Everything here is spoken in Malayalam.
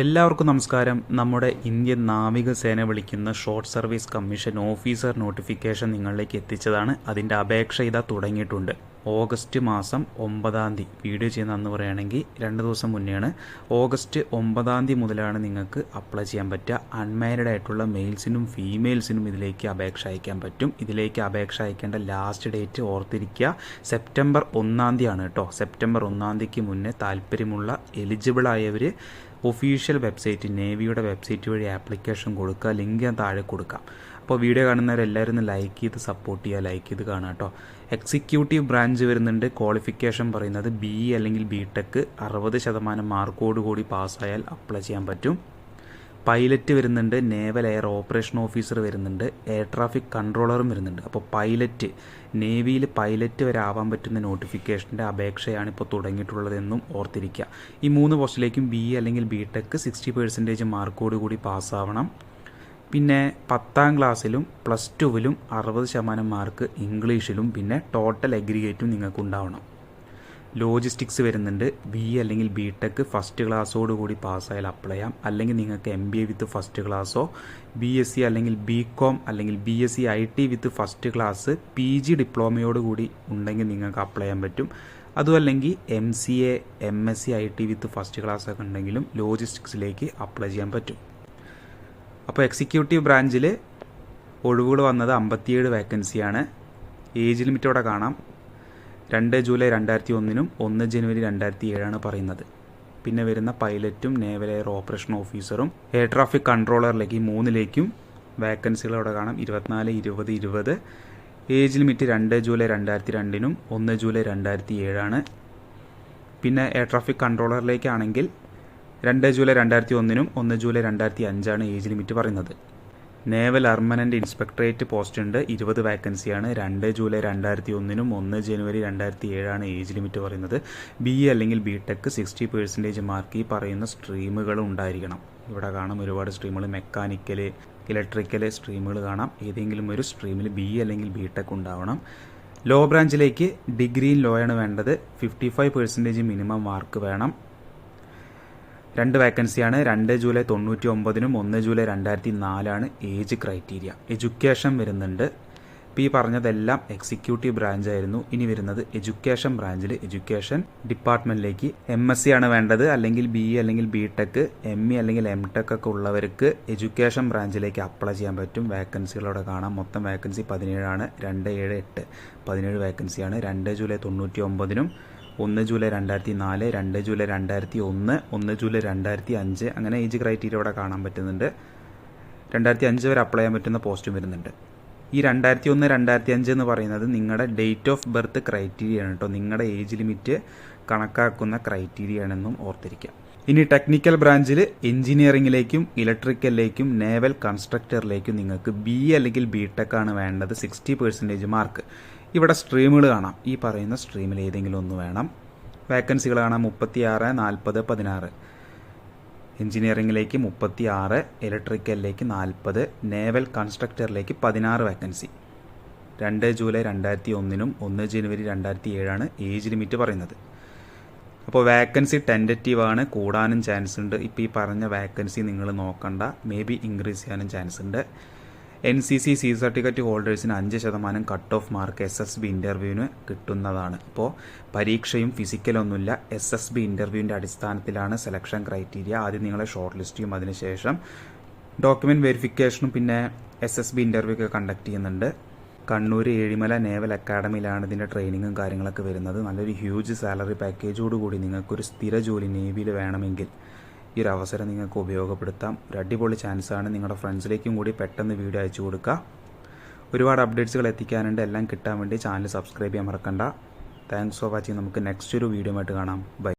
എല്ലാവർക്കും നമസ്കാരം. നമ്മുടെ ഇന്ത്യൻ നാവികസേന വിളിക്കുന്ന short service commission officer notification നിങ്ങളിലേക്ക് എത്തിച്ചതാണ്. അതിന്റെ അപേക്ഷ ഇതാ തുടങ്ങിയിട്ടുണ്ട്. ഓഗസ്റ്റ് മാസം ഒമ്പതാം തീയതി. വീഡിയോ ചെയ്യുന്ന അന്ന് പറയുകയാണെങ്കിൽ രണ്ട് ദിവസം മുന്നെയാണ്. ഓഗസ്റ്റ് ഒമ്പതാം തീയതി മുതലാണ് നിങ്ങൾക്ക് അപ്ലൈ ചെയ്യാൻ പറ്റുക. അൺമാരിഡ് ആയിട്ടുള്ള മെയിൽസിനും ഫീമെയിൽസിനും ഇതിലേക്ക് അപേക്ഷ അയക്കാൻ പറ്റും. ഇതിലേക്ക് അപേക്ഷ അയക്കേണ്ട ലാസ്റ്റ് ഡേറ്റ് ഓർത്തിരിക്കുക. സെപ്റ്റംബർ ഒന്നാം തീയതിയാണ് കേട്ടോ. സെപ്റ്റംബർ ഒന്നാം തീയതിക്ക് മുന്നേ താല്പര്യമുള്ള എലിജിബിൾ ആയവർ ഒഫീഷ്യൽ വെബ്സൈറ്റ് നേവിയുടെ വെബ്സൈറ്റ് വഴി ആപ്ലിക്കേഷൻ കൊടുക്കുക ലിങ്ക് ഞാൻ താഴെ കൊടുക്കാം. അപ്പോൾ വീഡിയോ കാണുന്നവരെല്ലാവരും ലൈക്ക് ചെയ്ത് സപ്പോർട്ട് ചെയ്യുക ലൈക്ക് ചെയ്ത് കാണുക കേട്ടോ. എക്സിക്യൂട്ടീവ് ബ്രാഞ്ച് വരുന്നുണ്ട്. ക്വാളിഫിക്കേഷൻ പറയുന്നത് ബി അല്ലെങ്കിൽ ബി ടെക് അറുപത് ശതമാനം മാർക്കോട് കൂടി പാസ്സായാൽ അപ്ലൈ ചെയ്യാൻ പറ്റും. പൈലറ്റ് വരുന്നുണ്ട് നേവൽ എയർ ഓപ്പറേഷൻ ഓഫീസർ വരുന്നുണ്ട് എയർ ട്രാഫിക് കൺട്രോളറും വരുന്നുണ്ട്. അപ്പോൾ പൈലറ്റ് നേവിയിൽ പൈലറ്റ് വരെ ആവാൻ പറ്റുന്ന നോട്ടിഫിക്കേഷന്റെ അപേക്ഷയാണ് ഇപ്പോൾ തുടങ്ങിയിട്ടുള്ളതെന്നും ഓർത്തിരിക്കുക. ഈ മൂന്ന് പോസ്റ്റിലേക്കും ബി അല്ലെങ്കിൽ ബി ടെക് സിക്സ്റ്റി പെർസെന്റേജ് മാർക്കോട് കൂടി പാസ്സാവണം പിന്നെ പത്താം ക്ലാസ്സിലും പ്ലസ് ടുവിലും അറുപത് ശതമാനം മാർക്ക് ഇംഗ്ലീഷിലും പിന്നെ ടോട്ടൽ അഗ്രിഗേറ്റും നിങ്ങൾക്ക് ഉണ്ടാവണം ലോജിസ്റ്റിക്സ് വരുന്നുണ്ട്. ബി അല്ലെങ്കിൽ ബി ടെക് ഫസ്റ്റ് ക്ലാസ്സോട് കൂടി പാസ്സായാൽ അപ്ലൈ ചെയ്യാം. അല്ലെങ്കിൽ നിങ്ങൾക്ക് M B A with first ക്ലാസ്സോ B S C അല്ലെങ്കിൽ ബി കോം അല്ലെങ്കിൽ B S C I T with first class P G ഡിപ്ലോമയോട് കൂടി ഉണ്ടെങ്കിൽ നിങ്ങൾക്ക് അപ്ലൈ ചെയ്യാൻ പറ്റും. അതും അല്ലെങ്കിൽ M C A M S C I T with first class ഒക്കെ ഉണ്ടെങ്കിലും ലോജിസ്റ്റിക്സിലേക്ക് അപ്ലൈ ചെയ്യാൻ പറ്റും. അപ്പോൾ എക്സിക്യൂട്ടീവ് ബ്രാഞ്ചിൽ ഒഴിവുകൾ വന്നത് അമ്പത്തിയേഴ് വേക്കൻസിയാണ് ഏജ് ലിമിറ്റോടെ കാണാം. രണ്ട് ജൂലൈ രണ്ടായിരത്തി ഒന്നിനും ഒന്ന് ജനുവരി രണ്ടായിരത്തി ഏഴാണ് പറയുന്നത്. പിന്നെ വരുന്ന പൈലറ്റും നേവൽ എയർ ഓപ്പറേഷൻ ഓഫീസറും എയർ ട്രാഫിക് കൺട്രോളറിലേക്ക് മൂന്നിലേക്കും വേക്കൻസികൾ അവിടെ കാണാം. ഇരുപത്തിനാല് ഇരുപത് ഇരുപത്. ഏജ് ലിമിറ്റ് രണ്ട് ജൂലൈ രണ്ടായിരത്തി രണ്ടിനും ഒന്ന് ജൂലൈ രണ്ടായിരത്തി ഏഴാണ് പിന്നെ എയർ ട്രാഫിക് കൺട്രോളറിലേക്കാണെങ്കിൽ രണ്ട് ജൂലൈ രണ്ടായിരത്തി ഒന്നിനും ഒന്ന് ജൂലൈ രണ്ടായിരത്തി അഞ്ചാണ് ഏജ് ലിമിറ്റ് പറയുന്നത്. നേവൽ അർമനന്റ് ഇൻസ്പെക്ടറേറ്റ് പോസ്റ്റ് ഉണ്ട് ഇരുപത് വാക്കൻസിയാണ് രണ്ട് ജൂലൈ രണ്ടായിരത്തി ഒന്നിനും ഒന്ന് ജനുവരി രണ്ടായിരത്തി ഏഴാണ് ഏജ് ലിമിറ്റ് പറയുന്നത്. ബി എ അല്ലെങ്കിൽ B tech sixty percentage mark ഈ പറയുന്ന സ്ട്രീമുകൾ ഉണ്ടായിരിക്കണം. ഇവിടെ കാണാം ഒരുപാട് സ്ട്രീമുകൾ മെക്കാനിക്കൽ ഇലക്ട്രിക്കൽ സ്ട്രീമുകൾ കാണാം. ഏതെങ്കിലും ഒരു സ്ട്രീമിൽ ബി അല്ലെങ്കിൽ ബി ടെക് ഉണ്ടാവണം. ലോ ബ്രാഞ്ചിലേക്ക് ഡിഗ്രി ലോയാണ് വേണ്ടത്. Fifty five percentage minimum mark വേണം. രണ്ട് വേക്കൻസിയാണ് രണ്ട് ജൂലൈ തൊണ്ണൂറ്റി ഒമ്പതിനും ഒന്ന് ജൂലൈ രണ്ടായിരത്തി നാലാണ് ഏജ് ക്രൈറ്റീരിയ എഡ്യൂക്കേഷൻ വരുന്നുണ്ട്. ഇപ്പോൾ ഈ പറഞ്ഞതെല്ലാം എക്സിക്യൂട്ടീവ് ബ്രാഞ്ച് ആയിരുന്നു. ഇനി വരുന്നത് എഡ്യൂക്കേഷൻ ബ്രാഞ്ചിൽ എഡ്യൂക്കേഷൻ ഡിപ്പാർട്ട്മെന്റിലേക്ക് എം എസ് സി ആണ് വേണ്ടത്. അല്ലെങ്കിൽ ബി ഇ അല്ലെങ്കിൽ ബി ടെക് എം ഇ അല്ലെങ്കിൽ എം ടെക് ഒക്കെ ഉള്ളവർക്ക് എഡ്യൂക്കേഷൻ ബ്രാഞ്ചിലേക്ക് അപ്ലൈ ചെയ്യാൻ പറ്റും. വേക്കൻസികളോടെ കാണാം. മൊത്തം വേക്കൻസി പതിനേഴാണ്. രണ്ട് ഏഴ് എട്ട്. പതിനേഴ് വേക്കൻസിയാണ് രണ്ട് ജൂലൈ തൊണ്ണൂറ്റി ഒമ്പതിനും ഒന്ന് ജൂലൈ രണ്ടായിരത്തി നാല് രണ്ട് ജൂലൈ രണ്ടായിരത്തി ഒന്ന് ഒന്ന് ജൂലൈ രണ്ടായിരത്തി അഞ്ച് അങ്ങനെ ഏജ് ക്രൈറ്റീരിയ ഇവിടെ കാണാൻ പറ്റുന്നുണ്ട്. രണ്ടായിരത്തി അഞ്ച് വരെ അപ്ലൈ ചെയ്യാൻ പറ്റുന്ന പോസ്റ്റും വരുന്നുണ്ട്. ഈ രണ്ടായിരത്തി ഒന്ന് രണ്ടായിരത്തി അഞ്ച് എന്ന് പറയുന്നത് നിങ്ങളുടെ ഡേറ്റ് ഓഫ് ബർത്ത് ക്രൈറ്റീരിയ ആണ് കേട്ടോ നിങ്ങളുടെ ഏജ് ലിമിറ്റ് കണക്കാക്കുന്ന ക്രൈറ്റീരിയ ആണെന്നും ഓർത്തിരിക്കാം. ഇനി ടെക്നിക്കൽ ബ്രാഞ്ചിൽ എഞ്ചിനീയറിംഗിലേക്കും ഇലക്ട്രിക്കലിലേക്കും നേവൽ കൺസ്ട്രക്ടറിലേക്കും നിങ്ങൾക്ക് ബി അല്ലെങ്കിൽ ബി ടെക് ആണ് വേണ്ടത് സിക്സ്റ്റി പെർസെന്റേജ് മാർക്ക് ഇവിടെ സ്ട്രീമുകൾ കാണാം. ഈ പറയുന്ന സ്ട്രീമിൽ ഏതെങ്കിലും ഒന്ന് വേണം. വേക്കൻസികൾ കാണാം. മുപ്പത്തി ആറ് നാൽപ്പത് പതിനാറ് എഞ്ചിനീയറിംഗിലേക്ക് മുപ്പത്തി ആറ് ഇലക്ട്രിക്കലിലേക്ക് നാൽപ്പത് നേവൽ കൺസ്ട്രക്ടറിലേക്ക് പതിനാറ് വേക്കൻസി രണ്ട് ജൂലൈ രണ്ടായിരത്തി ഒന്നിനും ഒന്ന് ജനുവരി രണ്ടായിരത്തി ഏഴാണ് ഏജ് ലിമിറ്റ് പറയുന്നത്. അപ്പോൾ വേക്കൻസി ടെന്ററ്റീവ് ആണ്. കൂടാനും ചാൻസ് ഉണ്ട്. ഇപ്പോൾ ഈ പറഞ്ഞ വേക്കൻസി നിങ്ങൾ നോക്കണ്ട. മേ ബി ഇൻക്രീസ് ചെയ്യാനും ചാൻസ് ഉണ്ട്. N C C C certificate ഹോൾഡേഴ്സിന് അഞ്ച് ശതമാനം cut off mark S S B ഇന്റർവ്യൂവിന് കിട്ടുന്നതാണ്. അപ്പോൾ പരീക്ഷയും ഫിസിക്കലൊന്നുമില്ല എസ് എസ് ബി ഇന്റർവ്യൂവിന്റെ അടിസ്ഥാനത്തിലാണ് സെലക്ഷൻ ക്രൈറ്റീരിയ ആദ്യം നിങ്ങളെ ഷോർട്ട് ലിസ്റ്റ് ചെയ്യും. അതിനുശേഷം ഡോക്യുമെന്റ് വെരിഫിക്കേഷനും പിന്നെ എസ് എസ് ബി ഇന്റർവ്യൂ ഒക്കെ കണ്ടക്ട് ചെയ്യുന്നുണ്ട്. കണ്ണൂർ ഏഴിമല നേവൽ അക്കാഡമിയിലാണ് ഇതിന്റെ ട്രെയിനിങ്ങും കാര്യങ്ങളൊക്കെ വരുന്നത്. നല്ലൊരു ഹ്യൂജ് സാലറി പാക്കേജോടുകൂടി നിങ്ങൾക്കൊരു സ്ഥിര ജോലി നേവിയിൽ വേണമെങ്കിൽ ഈ ഒരു അവസരം നിങ്ങൾക്ക് ഉപയോഗപ്പെടുത്താം. ഒരു അടിപൊളി ചാൻസാണ് നിങ്ങളുടെ ഫ്രണ്ട്സിലേക്കും കൂടി പെട്ടെന്ന് വീഡിയോ അയച്ചു കൊടുക്കുക ഒരുപാട് അപ്ഡേറ്റ്സുകൾ എത്തിക്കാനുണ്ട്. എല്ലാം കിട്ടാൻ വേണ്ടി ചാനൽ സബ്സ്ക്രൈബ് ചെയ്യാൻ മറക്കണ്ട. താങ്ക്സ് ഫോർ വാച്ചിങ് നമുക്ക് നെക്സ്റ്റ് ഒരു വീഡിയോ ആയിട്ട് കാണാം. ബൈ